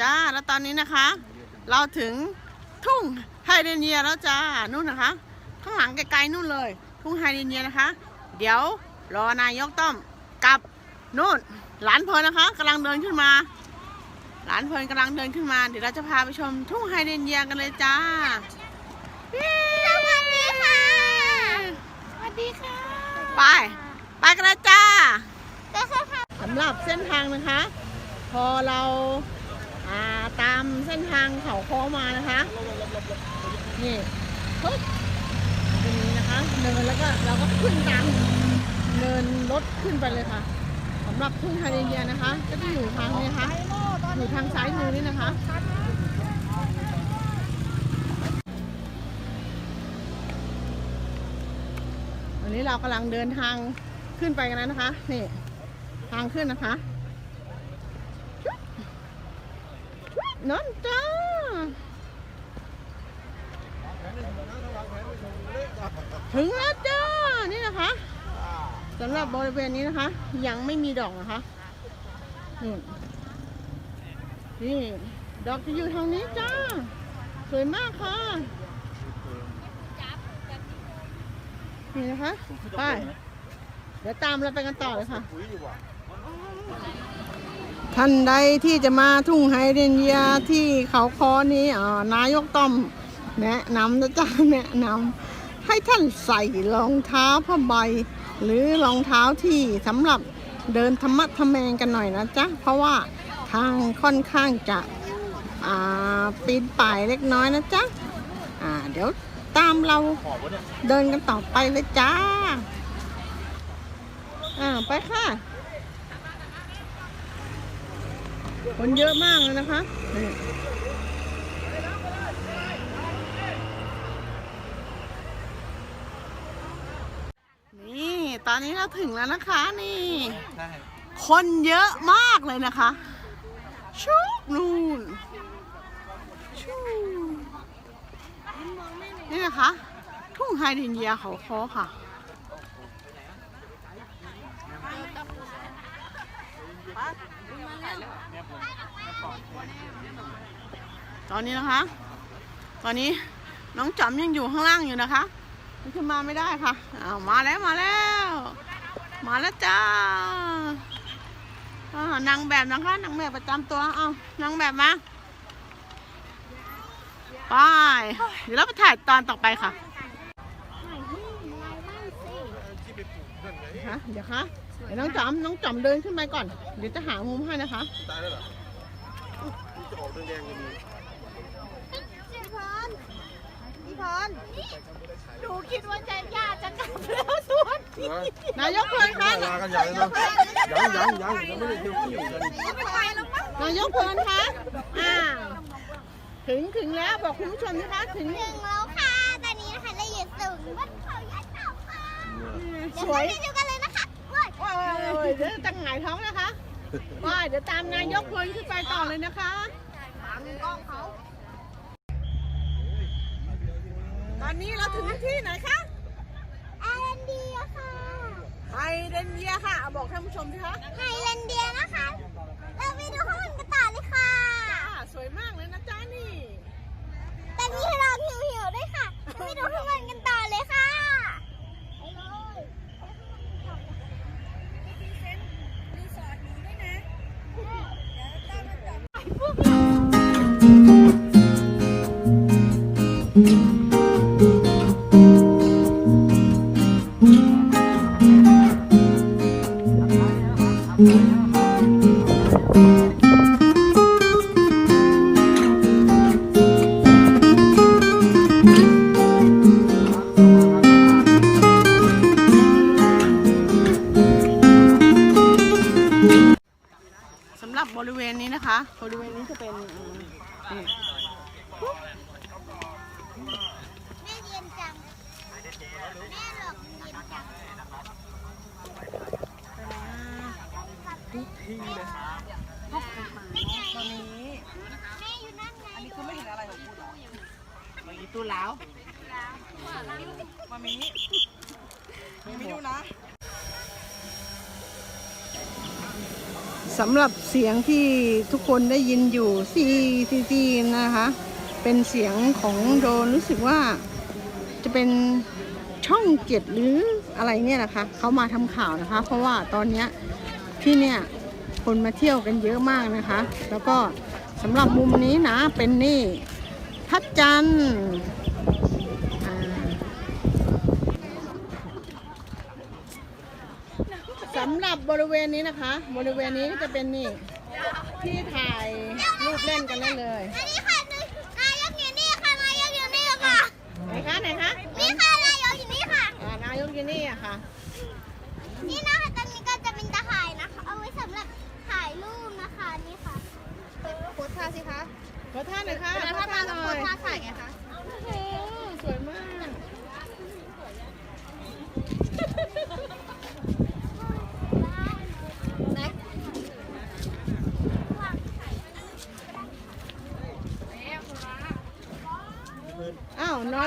จ้า แล้วตอนนี้นะคะ เราถึงทุ่งไฮเดรเนียแล้วจ้า นู่นนะคะ ข้างหลังไกลๆนู่นเลย ทุ่งไฮเดรเนียนะคะ เดี๋ยวรอนายกต้อมกับนู่นหลานเพลินนะคะกำลังเดินขึ้นมา หลานเพลินกำลังเดินขึ้นมา เดี๋ยวเราจะพาไปชมทุ่งไฮเดรเนียกันเลยจ้าเย้สวัสดีค่ะ สวัสดีค่ะ ไป ไปกันเลยจ้าก็ค่ะค่ะสำหรับเส้นทางนะคะ พอเราอ่า ตามเส้นทางเขาโค้งมานะคะนี่ปึ๊บตรงนี้นะคะเนินแล้วก็เราก็ขึ้นตามเนินรถขึ้นไปเลยค่ะสำหรับทุ่งไฮเดียนะคะ ก็จะอยู่ทางนี้นะคะอยู่ทางซ้ายมือนี่นะคะวันนี้เรากำลังเดินทางขึ้นไปกันแล้วนะคะนี่ทางขึ้นนะคะ นั่นจ้าถึงแล้วจ้า นี่นะคะสำหรับบริเวณนี้นะคะ ยังไม่มีดอกนะคะนี่นี่ดอกจะอยู่ทางนี้จ้า สวยมากค่ะนี่นะคะ ไป เดี๋ยวตามเราไปกันต่อเลยค่ะ ท่านใดที่จะมาทุ่งไฮเดนเยียที่เขาคอนี้อ่นายกต้อมแนะนำนะจ๊ะแนะนำให้ท่านใส่รองเท้าผ้าใบ หรือรองเท้าที่สำหรับเดินธรรมะทะแมงกันหน่อยนะจ๊ะเพราะว่าทางค่อนข้างจะอ่าปีนป่ายเล็กน้อยนะจ๊ะอ่าเดี๋ยวตามเราเดินกันต่อไปเลยจ้า อ่าไปค่ะ คนเยอะมากเลยนะคะนี่นี่ตอนนี้เราถึงแล้วนะคะนี่คนเยอะมากเลยนะคะ ชุบนูนชูนี่นะคะ ทุ่งไฮเดรนเยียเขาคอค่ะ ตอนนี้นะคะ ตอนนี้น้องจอมยังอยู่ข้างล่างอยู่นะคะขึ้นมาไม่ได้ค่ะอ้าวมาแล้วมาแล้ว มาแล้วจ้าอ่านางแบบนะคะนางแบบประจำตัวเอานางแบบมาไปเดี๋ยวเราไปถ่ายตอนต่อไปค่ะ ถ่ายที่ไลน์บ้านสิ ฮะเดี๋ยวคะเดี๋ยวน้องจอมน้องจอมเดินขึ้นไปก่อน เดี๋ยวจะหามุมให้นะคะ ตายแล้วเหรอจะออกแดงๆกันมีพี่พรพี่พรหนูคิดว่าจะยากจะกลับแล้วส่วนเหรอนายกเพลินคะลากันใหญ่เลยเนาะยังยังยังยังไม่ได้เที่ยวที่กันไม่ไปแล้วมั้งนายกเพลินคะอ่าถึงถึงแล้วบอกคุณผู้ชมนะคะถึงถึงแล้วค่ะตอนนี้นะคะเราอยู่สูง สวยเดี๋ยวเราไปดูกันเลยนะคะเว้ยโอ้ยเดี๋ยวจะหงายท้องนะคะว้ายเดี๋ยวตามนายกเพลินขึ้นไปต่อเลยนะคะบังกล้องเขาตอนนี้เราถึงที่ไหนคะไอแลนเดียค่ะไฮเดรนเยียค่ะเอาบอกท่านผู้ชมสิคะไฮแลนเดียนะคะ เราไปดูข้างบนกันต่อเลยค่ะอ่าสวยมากเลยนะจ๊ะนี่แต่มีให้เราหิวๆด้วยค่ะ ไปดูข้างบนกันต่อ ริเวณนี้จะเป็นอืมนี่แม่เย็นจัง แม่หลอกเย็นจังทุกทีเลยตอนนี้ แม่อยู่นั่นไงคุณไม่เห็นอะไรของพูดหรอมาอีตู้แล้วมามีมีดูนะ สำหรับเสียงที่ทุกคนได้ยินอยู่ซีซีซีนะคะ เป็นเสียงของโดนรู้สึกว่าจะเป็นช่องเจ็ดหรืออะไรเนี่ยนะคะเขามาทำข่าวนะคะ เพราะว่าตอนนี้ที่เนี่ยคนมาเที่ยวกันเยอะมากนะคะ แล้วก็สำหรับมุมนี้นะเป็นนี่พัดจันทร์อ่าสำหรับบริเวณนี้นะคะ บริเวณนี้ก็จะเป็นนี่ที่ถ่ายรูปเล่นกันได้เลยอันนี้ค่ะนายกอยู่นี่ค่ะนายกอยู่นี่ค่ะไหนคะไหนคะนี่ค่ะนายกอยู่นี่ค่ะอ่านายกอยู่นี่อะค่ะ นี่นะคะตอนนี้ก็จะเป็นตะข่ายนะคะเอาไว้สำหรับถ่ายรูปนะคะนี่ค่ะโพสท่าสิคะขอท่านหน่อยค่ะเวลาถ้ามาหต้น่องโพอสยท่าถ่ายไงคะ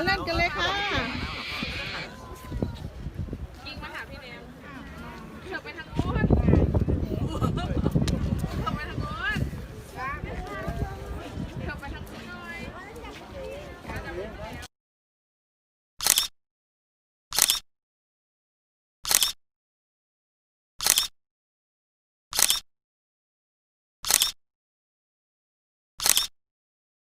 เล่นกันเลยค่ะกิงมาหาพี่แนมเธอไปทางโน้น